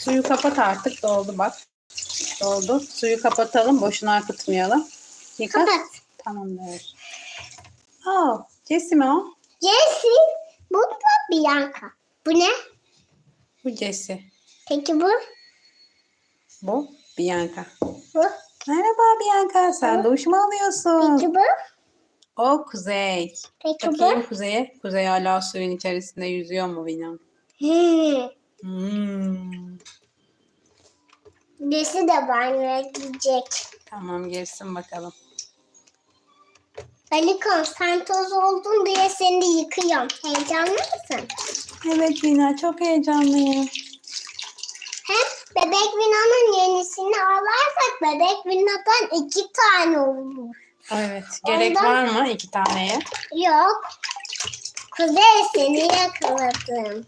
Suyu kapat artık doldu bak. Doldu. Suyu kapatalım boşuna akıtmayalım. Yıka. Kapat. Tamamdır. Aa, Jessie mi o? Jesse. Bu da Bianca. Bu ne? Bu Jessie. Peki bu? Bu Bianca. Bu. Merhaba Bianca. Sen duş mu alıyorsun? Peki bu? O Kuzey. Peki Bakayım bu? Kuzey'e. Kuzey hala suyun içerisinde yüzüyor mu Vina? Hmm. Hmm. Jesse de banyoya gidecek. Tamam girsin bakalım. Alikon sen toz oldun diye seni de yıkıyorum. Heyecanlı mısın? Evet Vina çok heyecanlıyım. Hem bebek Vina'nın yenisini alarsak bebek Vina'dan iki tane olur. Evet. Gerek Ondan- var mı iki taneye? Yok. Kuzey seni yakaladım.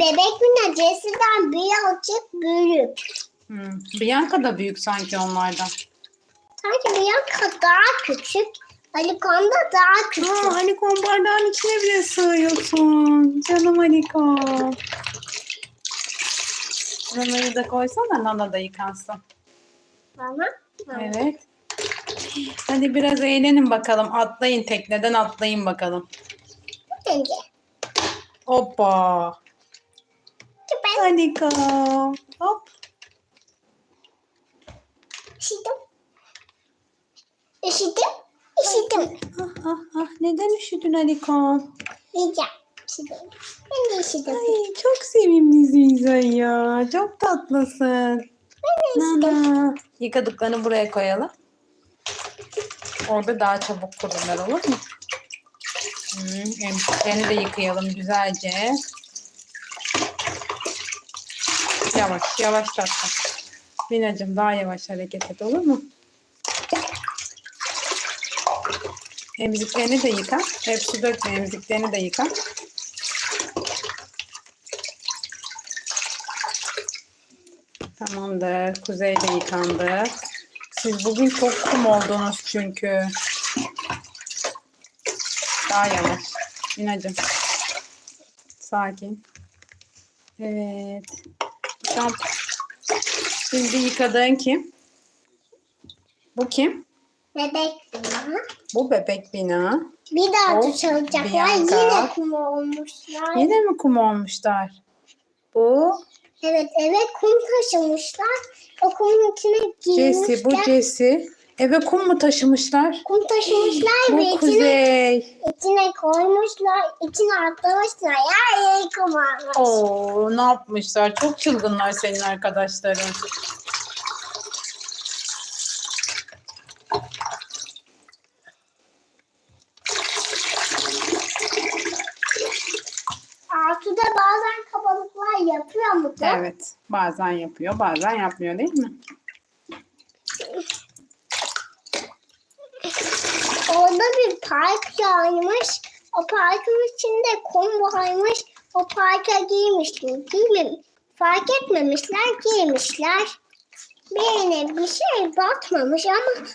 Bebek Vina Jesse'den birazcık büyük. Hmm. Bianca da büyük sanki onlardan. Sanki Bianca daha küçük. Alikon'da daha küçük. Aa, Halikon bardağın içine bile sığıyorsun. Canım Halikon. Nana'yı da koysana Nana da yıkansın. Bana. Evet. Hadi biraz eğlenin bakalım. Atlayın tekneden atlayın bakalım. Bence. Hoppa. Ben Halikon. Hop. üşüdüm. Üşüdüm. Üşüdüm. Ah, ah, ah. Neden üşüdün Halikon? Yiyeceğim. Üşüdüm. Ben de üşüdüm. Ay çok sevimlisin sen ya. Çok tatlısın. Ben de üşüdüm. Nana. Yıkadıklarını buraya koyalım. Orada daha çabuk kururlar olur mu? Hmm, de yıkayalım güzelce. Yavaş yavaş tatlı. Minacığım daha yavaş hareket et olur mu? Emziklerini de yıka. Hep su dökme emziklerini de yıka. Tamamdır. Kuzey de yıkandı. Siz bugün çok kum oldunuz çünkü. Daha yavaş. Minacığım. Sakin. Evet. Tamam. Şimdi yıkadığın kim? Bu kim? Bebek Vina. Bu bebek bina. Bir daha O, duş alacaklar. Bianca. Yine kum olmuşlar. Yine mi kum olmuşlar? Bu Evet eve kum taşımışlar. O kumun içine girmişler. Jesse, bu Jesse. Eve kum mu taşımışlar? Kum taşımışlar ve içine, Kuzey. içine koymuşlar. içine atlamışlar. Ya ya kum olmuş. Oo, ne yapmışlar? Çok çılgınlar senin arkadaşların. Altıda bazen kabalıklar yapıyor mu da? Evet, bazen yapıyor, bazen yapmıyor değil mi? Orada bir park yaymış. O parkın içinde kum varmış. O parka giymişler. Giym fark etmemişler, giymişler. Birine bir şey batmamış ama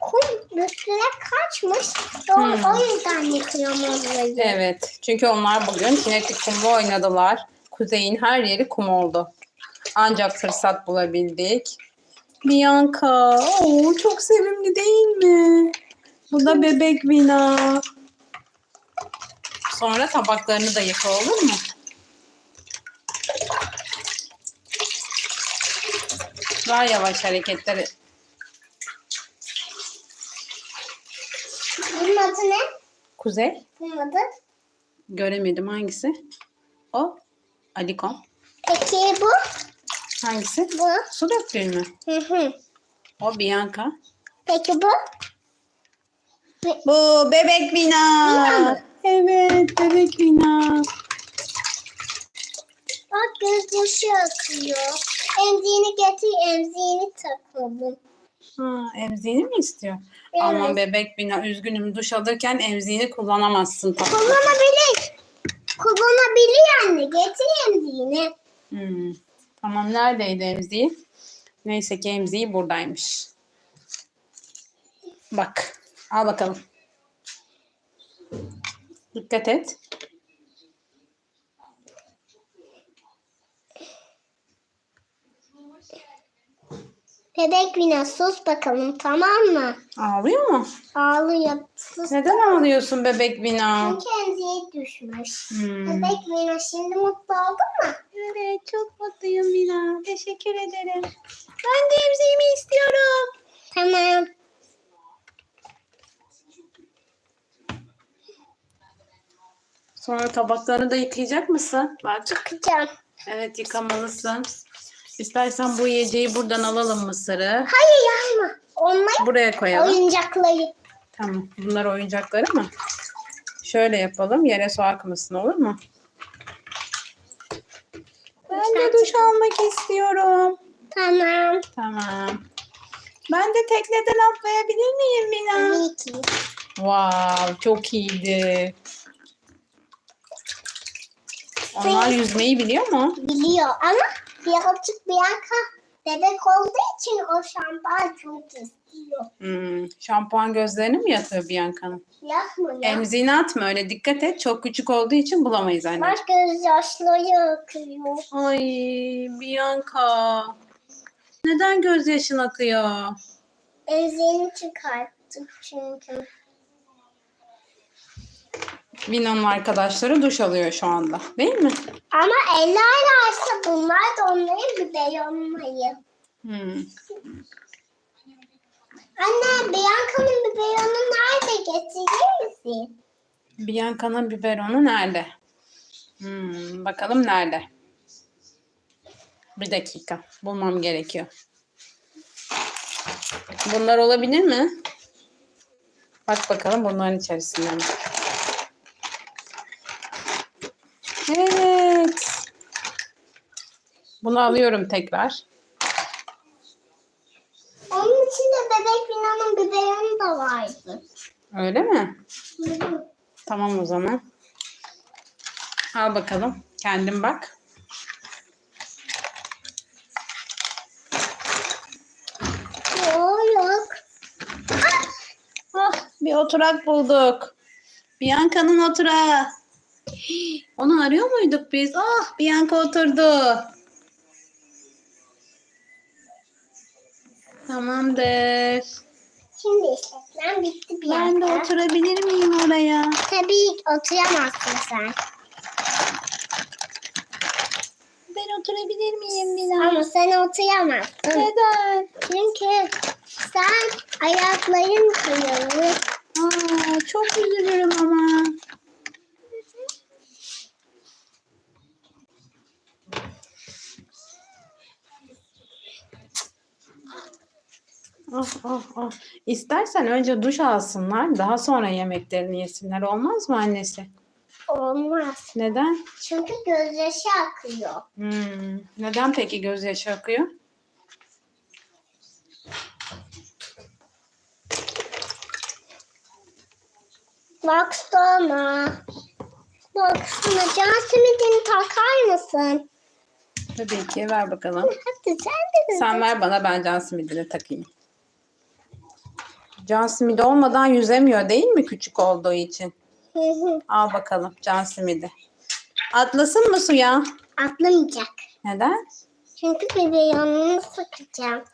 kum üstüne kaçmış. O, Hmm. o yüzden yıkıyorum onları. Evet, çünkü onlar bugün kinetik kumda oynadılar. Kuzey'in her yeri kum oldu. Ancak fırsat bulabildik. Bianca, oo, çok sevimli değil mi? Bu da bebek Vina. Sonra tabaklarını da yıka olur mu? Daha yavaş hareketleri. Bunun adı ne? Kuzey, Bunun adı? göremedim hangisi? O, Alikon. Peki bu? Hangisi? Bu. Su döktün mü? Hı hı. O Bianca. Peki bu? Bu bebek mı? Evet bebek Vina. Bak gözyaşı akıyor. Emziğini getir, emziğini takalım. Ha, emziğini mi istiyor? Evet. Aman bebek Vina üzgünüm duş alırken emziğini kullanamazsın tatlım. Kullanabilir. Kullanabilir anne. Getir emziğini. Hmm. Tamam neredeydi emziği? Neyse ki emziği buradaymış. Bak Al bakalım. Dikkat et. Bebek Mina sus bakalım tamam mı? Ağlıyor mu? Ağlıyor. Sus Neden bakalım. ağlıyorsun bebek Mina? Çünkü emziğe düşmüş. Hmm. Bebek Mina şimdi mutlu oldun mu? Evet çok mutluyum Mina. Teşekkür ederim. Ben de istiyorum. Tamam. Sonra tabaklarını da yıkayacak mısın? Bak. Çıkacağım. Evet yıkamalısın. İstersen bu yiyeceği buradan alalım mısırı. Hayır yayma. Onlar Buraya koyalım. oyuncakları. Tamam. Bunlar oyuncakları mı? Şöyle yapalım. Yere su akmasın olur mu? Ben de duş almak istiyorum. Tamam. Tamam. Ben de tekneden atlayabilir miyim Mina? Tabii ki. Wow, çok iyiydi. Onlar yüzmeyi biliyor mu? Biliyor ama birazcık Bianca bebek olduğu için o şampuan çok istiyor. Hmm, şampuan gözlerini mi yatıyor Bianca'nın? Yapmıyor. Emziğini atma öyle dikkat et. Çok küçük olduğu için bulamayız anne. Bak gözyaşları akıyor. Ay Bianca. Neden gözyaşın akıyor? Emziğini çıkarttık çünkü. Vina'nın arkadaşları duş alıyor şu anda. Değil mi? Ama ellerlerse bunlar da onların bibeyonmayı. Hmm. Anne Bianca'nın bibeyonu nerede getirir misin? Bianca'nın biberonu nerede? Hmm, bakalım nerede? Bir dakika. Bulmam gerekiyor. Bunlar olabilir mi? Bak bakalım bunların içerisinde mi? Evet. Bunu alıyorum tekrar. Onun içinde bebek Bina'nın bibeyonu da vardı. Öyle mi? Tamam o zaman. Al bakalım. Kendin bak. Yok. Ah, bir oturak bulduk. Bianca'nın oturağı. Onu arıyor muyduk biz? Ah, Bianca oturdu. Tamamdır. Şimdi işletmem bitti bir Ben de oturabilir miyim oraya? Tabii oturamazsın sen. Ben oturabilir miyim Bila? Ama sen oturamazsın. Neden? Çünkü sen ayakların kayıyor. Aa, çok üzülürüm ama. Ah ah ah. İstersen önce duş alsınlar, daha sonra yemeklerini yesinler. Olmaz mı annesi? Olmaz. Neden? Çünkü gözyaşı akıyor. Hmm, neden peki gözyaşı akıyor? Baksana. Baksana. Can simidini takar mısın? Tabii ki. Ver bakalım. Hadi sen de. Sen ver bana ben can simidini takayım. Can simidi olmadan yüzemiyor değil mi küçük olduğu için? Al bakalım can simidi. Atlasın mı suya? Atlamayacak. Neden? Çünkü bebeğini sıkacağım.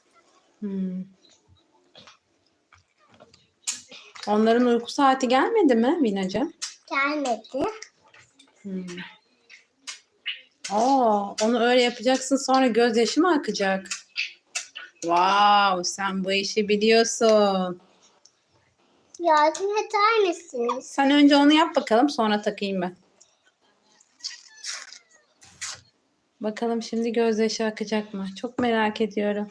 Hmm. Onların uyku saati gelmedi mi Vinacığım? Gelmedi. Hmm. Oo, onu öyle yapacaksın sonra gözyaşı mı akacak? Wow, sen bu işi biliyorsun. Yardım eder misiniz? Sen önce onu yap bakalım sonra takayım ben. Bakalım şimdi gözyaşı akacak mı? Çok merak ediyorum.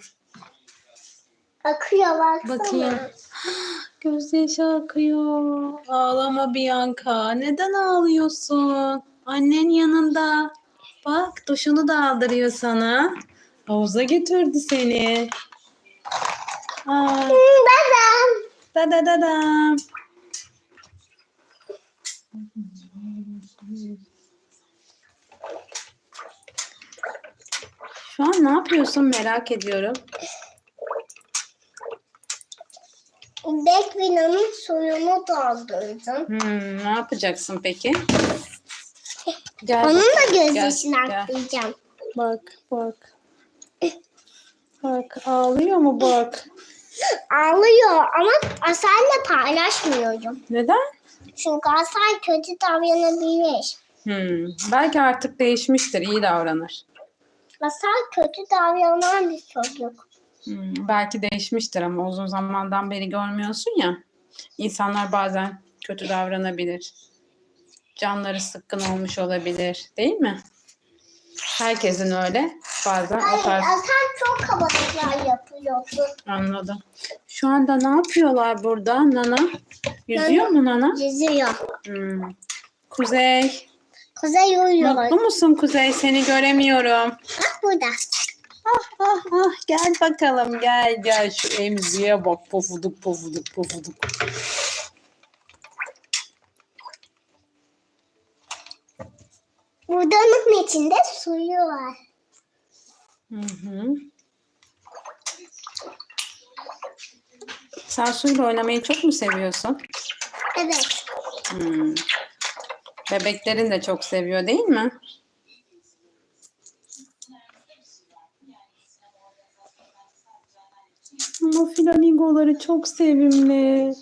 Akıyor baksana. Bakayım. Gözyaşı akıyor. Ağlama Bianca. Neden ağlıyorsun? Annen yanında. Bak duşunu da aldırıyor sana. Havuza götürdü seni. Aa, Hı, Dedem. Da da da da. Şu an ne yapıyorsun merak ediyorum. Bekvina'nın suyunu doldurdum. Hmm, ne yapacaksın peki? Gel Onun da gözyaşını aklayacağım. Bak bak. Bak ağlıyor mu bak. Ağlıyor ama Asel'le paylaşmıyorum. Neden? Çünkü Asel kötü davranabilir. Hmm, belki artık değişmiştir. iyi davranır. Asel kötü davranan bir çocuk. Hmm, belki değişmiştir ama uzun zamandan beri görmüyorsun ya. İnsanlar bazen kötü davranabilir. Canları sıkkın olmuş olabilir. Değil mi? Herkesin öyle. Bazen o Hayır, tarz Asel çok kabalıklar yapıyordu. anladım. Şu anda ne yapıyorlar burada Nana? Yüzüyor mu Nana? Yüzüyor. Hmm. Kuzey. Kuzey uyuyor. Mutlu musun Kuzey? Seni göremiyorum. Bak burada. Ah ah ah gel bakalım gel gel şu emziğe bak pofuduk pofuduk pofuduk. Budanın içinde suyu var. Hı hı. Sen suyla oynamayı çok mu seviyorsun? Evet. Hmm. Bebeklerin de çok seviyor değil mi? Ama flamingoları çok sevimli.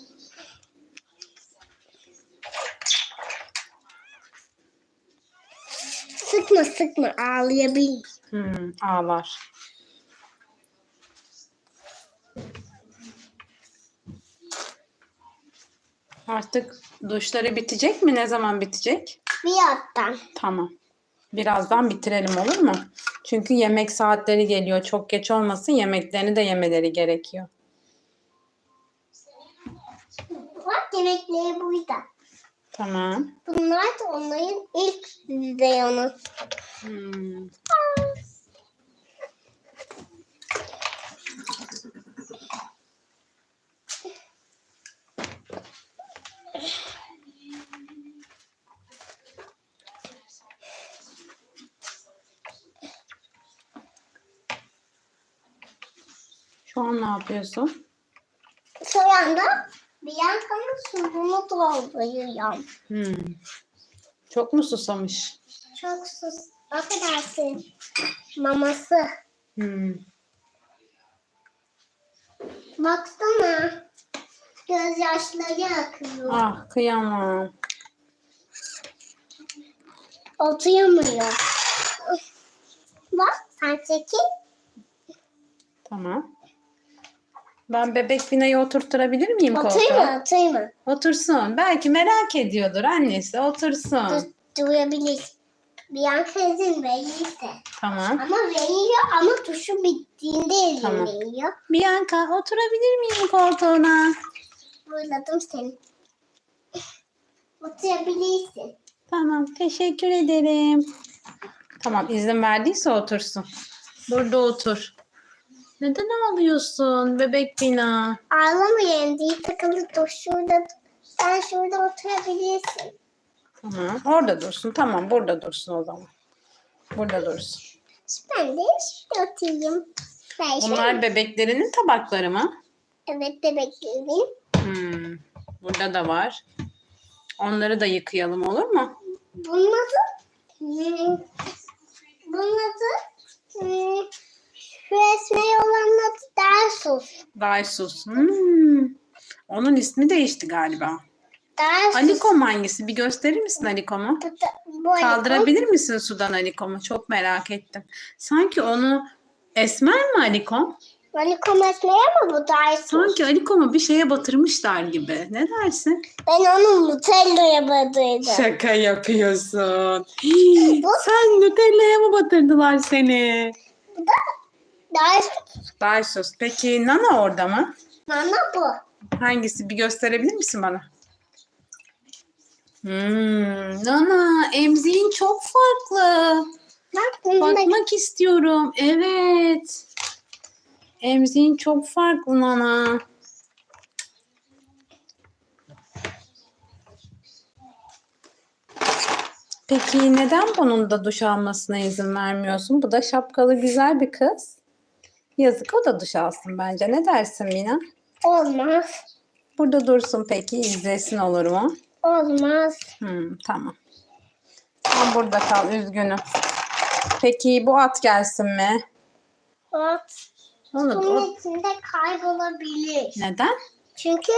Sıkma sıkma ağlayabilir. Hmm, ağlar. Artık duşları bitecek mi? Ne zaman bitecek? Bir alttan. Tamam. Birazdan bitirelim olur mu? Çünkü yemek saatleri geliyor. Çok geç olmasın. Yemeklerini de yemeleri gerekiyor. Bak yemekleri burada. Tamam. Bunlar da onların ilk reyonu. Hmm. Şu an ne yapıyorsun? Şu anda Bianca'nın suyunu dolduruyorum. Hmm. Çok mu susamış? Çok sus. Affedersin. Maması. Hmm. Baksana. Gözyaşları akıyor. Ah kıyamam. Oturamıyor. Bak sen çekil. Tamam. Ben bebek Bina'yı oturtturabilir miyim koltuğa? Oturma oturma. Otursun. Belki merak ediyordur annesi. Otursun. Dur, durabilir. Bianca izin verirse. Tamam. Ama veriyor ama tuşu bittiğinde izin Tamam. veriyor. Bianca oturabilir miyim koltuğuna? Buyurladım seni. Oturabilirsin. Tamam. Teşekkür ederim. Tamam. izin verdiyse otursun. Burada otur. Neden ağlıyorsun bebek Bina? Ağlamayın diye takılı dur şurada. Sen şurada oturabilirsin. Tamam. Orada dursun. Tamam. Burada dursun o zaman. Burada dursun. Ben de şurada oturayım. Ben Bunlar şöyle- bebeklerinin tabakları mı? Evet bebeklerim. Hmm. Burada da var. Onları da yıkayalım olur mu? Bunun adı hmm, bunun adı hmm, şu esmer olanın adı Darsus. Daysus. Hmm. Onun ismi değişti galiba. Darsus. Alikom hangisi? Bir gösterir misin Alikom'u? Bu. Kaldırabilir misin sudan Alikom'u? Çok merak ettim. Sanki onu esmer mi Alikom? Alikom esmer ama bu Darsus. Sanki Alikom'u bir şeye batırmışlar gibi. Ne dersin? Ben onu Nutella'ya batırdım. Şaka yapıyorsun. Bu- Sen Nutella'ya mı batırdılar seni? Bu da Darsus. Daysus. Peki Nana orada mı? Bana bu. Hangisi? Bir gösterebilir misin bana? Hmm, Nana emziğin çok farklı. Bak Bakmak istiyorum. Evet. Emziğin çok farklı Nana. Peki neden bunun da duş almasına izin vermiyorsun? Bu da şapkalı güzel bir kız. Yazık o da duş alsın bence. Ne dersin Mina? olmaz. Burada dursun peki izlesin olur mu? Olmaz. Hmm, tamam. Sen burada kal üzgünüm. Peki bu at gelsin mi? At. Onu da o- Bunun içinde kaybolabilir. Neden? Çünkü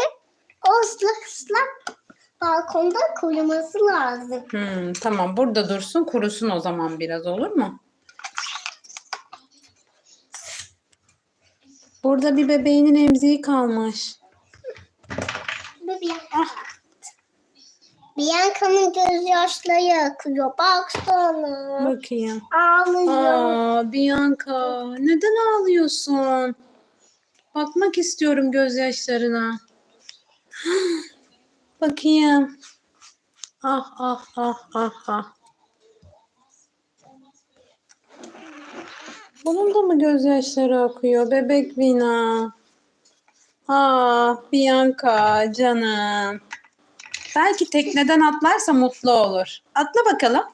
o ıslak ıslak balkonda kuruması lazım. Hmm, tamam burada dursun kurusun o zaman biraz olur mu? Burada bir bebeğinin emziği kalmış. Bebeğim. Ah, Bianca'nın gözyaşları akıyor. Baksana. bakayım. Ağlıyor. Aa, Bianca neden ağlıyorsun? Bakmak istiyorum gözyaşlarına. Bakayım. Ah ah ah ah ah. Bunun da mı gözyaşları akıyor? Bebek Vina. Ah Bianca canım. Belki tekneden atlarsa mutlu olur. Atla bakalım.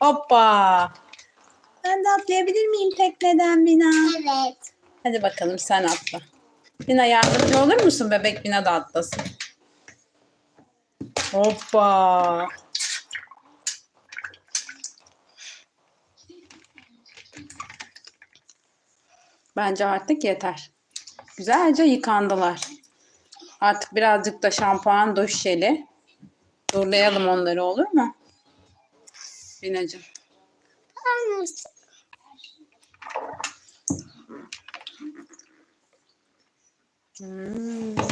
Hoppa. Ben de atlayabilir miyim tekneden Bina? Evet. Hadi bakalım sen atla. Bina yardımcı olur musun? Bebek Bina da atlasın. Hoppa. Bence artık yeter. Güzelce yıkandılar. Artık birazcık da şampuan, duş jeli. Durlayalım onları olur mu? Binacığım. Hmm.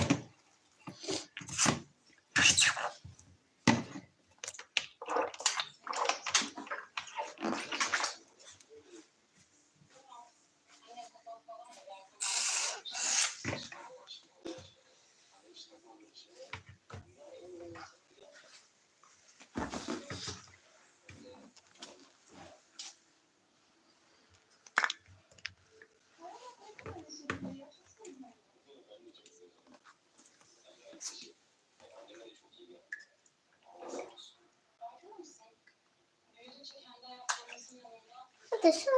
Hadi şu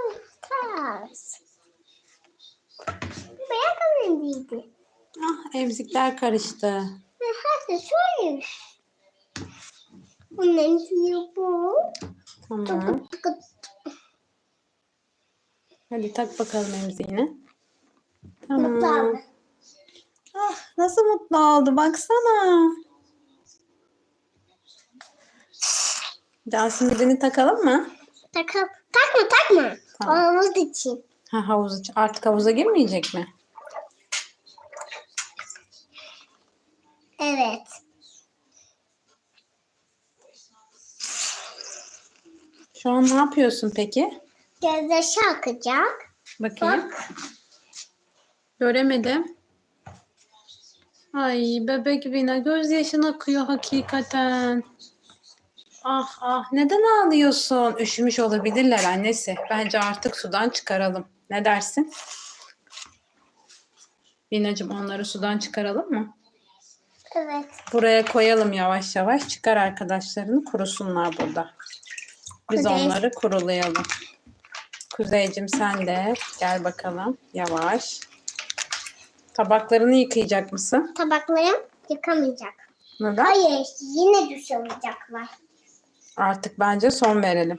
ters. Bianca'nın değildi. Ah emzikler karıştı. Hadi şöyle. Bunun emziği bu. Tamam. Tıkı tıkı. Hadi tak bakalım emziğini. Mutlu Tamam. Ah nasıl mutlu oldu baksana. Cansın dilini takalım mı? Takıp, takma takma. Tamam. Havuz için. Ha, havuz için. Artık havuza girmeyecek mi? Evet. Şu an ne yapıyorsun peki? Gözyaşı akacak. Bakayım. Bak. Göremedim. Ay bebek Vina gözyaşın akıyor hakikaten. Ah ah neden ağlıyorsun? Üşümüş olabilirler annesi. Bence artık sudan çıkaralım. Ne dersin? Vinacığım onları sudan çıkaralım mı? Evet. Buraya koyalım yavaş yavaş. Çıkar arkadaşlarını kurusunlar burada. Biz Kuzey. onları kurulayalım. Kuzeycim sen de gel bakalım yavaş. Tabaklarını yıkayacak mısın? Tabaklarım yıkamayacak. Neden? Hayır yine duş alacaklar. Artık bence son verelim.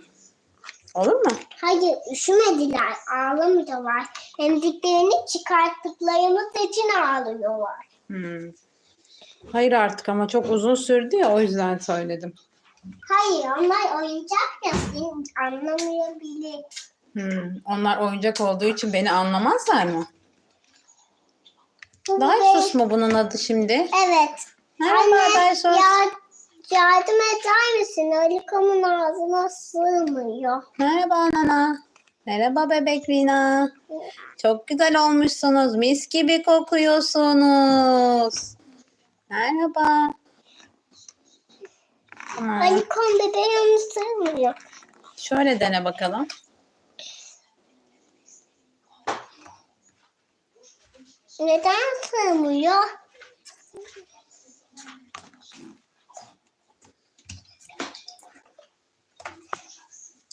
Olur mu? Hayır üşümediler ağlamıyorlar. Emziklerini çıkarttıklarımız için ağlıyorlar. Hmm. Hayır artık ama çok uzun sürdü ya o yüzden söyledim. Hayır onlar oyuncak ya senin anlamayabilir. Hmm. Onlar oyuncak olduğu için beni anlamazlar mı? Bu Daysos mu bunun adı şimdi? Evet. Merhaba Anne Daysos. ya, yardım eder misin? Alikom'un ağzına sığmıyor. Merhaba Nana. Merhaba bebek Rina. Çok güzel olmuşsunuz. Mis gibi kokuyorsunuz. Merhaba. Tamam. Alikom bebeğim sığmıyor. Şöyle dene bakalım. Neden sığmıyor?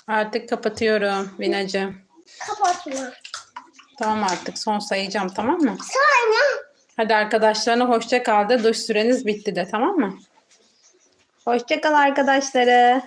Artık kapatıyorum Vinacığım. Kapatma. Tamam artık son sayacağım tamam mı? Sonra Hadi arkadaşlarına hoşça kal de duş süreniz bitti de tamam mı? Hoşça kal arkadaşları.